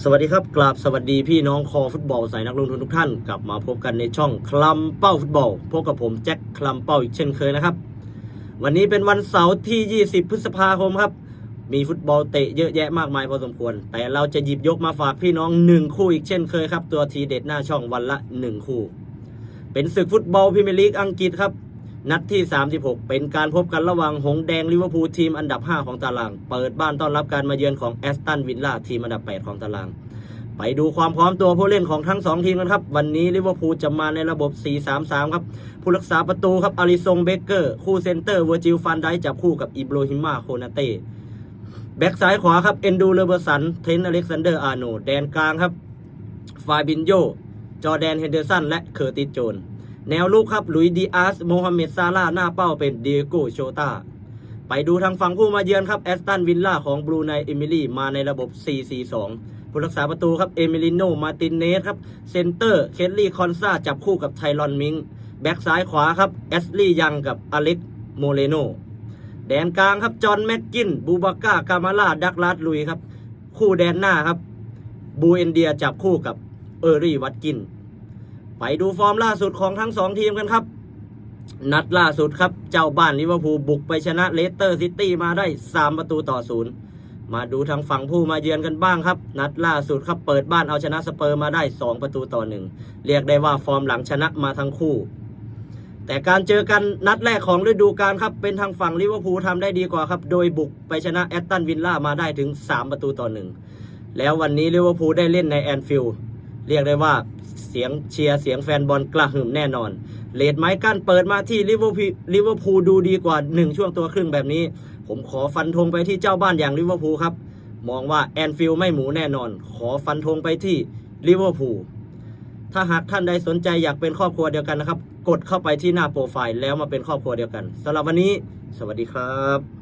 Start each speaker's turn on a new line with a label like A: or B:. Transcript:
A: สวัสดีครับกราบสวัสดีพี่น้องคอฟุตบอลสายนักลงทุนทุกท่าน กลับมาพบกันในช่องคลัมเป้าฟุตบอลพบกับผมแจ็คคลัมเป้าอีกเช่นเคยนะครับ วันนี้เป็นวันเสาร์ที่ 20 พฤษภาคมครับ มีฟุตบอลเตะเยอะแยะมากมายพอสมควร แต่เราจะหยิบยกมาฝากพี่น้อง 1 คู่อีกเช่นเคยครับ ตัวทีเด็ดหน้าช่องวันละ 1 คู่ เป็นศึกฟุตบอลพรีเมียร์ลีกอังกฤษครับ นัดที่ 36 เป็นการพบกันระหว่างหงแดงลิเวอร์พูลทีมอันดับ 5 ของตาราง เปิดบ้านต้อนรับการมาเยือนของแอสตันวิลล่าทีมอันดับ 8 ของตาราง ไปดูความพร้อมตัวผู้เล่นของทั้ง 2 ทีมกันครับ วันนี้ลิเวอร์พูลจะมาในระบบ 4-3-3 ครับ ผู้รักษาประตูครับอาริซงเบเกอร์ คู่เซนเตอร์เวอร์จิลฟันไดจับคู่กับอิโบรฮิมาโคนาเต้แบ็กซ้ายขวาครับเอนดูเลเบอร์สันเทนอเล็กซานเดอร์อาร์โนแดนกลางครับฟาบินโยจอแดนเฮนเดอร์สันและเคอร์ติสโจน แนวลูกครับลุยดีอาสโมฮัมเหม็ดซาร่าหน้าเป้าเป็นเดียโกโชตาไปดูทางฝั่งผู้มาเยือนครับแอสตันวิลล่าของบรูไนเอมิลี่มาในระบบ 4-4-2 ผู้รักษาประตูครับเอมิลิโนมาตินเนสครับเซนเตอร์เคลลี่คอนซาจับคู่กับไทรอนมิงแบ็กซ้ายขวาครับแอสลี่ยังกับอเล็กโมเลโนแดนกลางครับจอห์นแม็กกินบูบาก้ากามาลาดักลาดลุยครับ คู่แดนหน้าครับบูเอนเดียจับคู่กับเออรี่วัตกิน ไปดูฟอร์มล่าสุดของทั้งสองทีมกันครับ นัดล่าสุดครับ เจ้าบ้านลิเวอร์พูลบุกไปชนะเลสเตอร์ซิตี้มาได้ 3 ประตูต่อศูนย์มาดูทางฝั่งผู้มาเยือนกันบ้างครับ นัดล่าสุดครับเปิดบ้านเอาชนะสเปอร์มาได้ 2 ประตูต่อหนึ่งเรียกได้ว่าฟอร์มหลังชนะมาทั้งคู่ แต่การเจอกันนัดแรกของฤดูกาลครับเป็นทางฝั่งลิเวอร์พูลทำได้ดีกว่าครับ โดยบุกไปชนะแอตตันวิลล่ามาได้ถึง 3 ประตูต่อหนึ่งแล้ววันนี้ลิเวอร์พูลได้เล่นในแอนฟิลด์ เรียกได้ว่าเสียงเชียร์เสียงแฟนบอลกระหึ่มแน่นอน เลดไม้กั้นเปิดมาที่ลิเวอร์พูลลิเวอร์พูลดูดีกว่า 1 ช่วงตัวครึ่งแบบนี้ ผมขอฟันธงไปที่เจ้าบ้านอย่างลิเวอร์พูลครับ มองว่าแอนฟิลด์ไม่หมูแน่นอน ขอฟันธงไปที่ลิเวอร์พูลถ้าหากท่านใดสนใจอยากเป็นครอบครัวเดียวกันนะครับ กดเข้าไปที่หน้าโปรไฟล์แล้วมาเป็นครอบครัวเดียวกันสำหรับวันนี้ สวัสดีครับ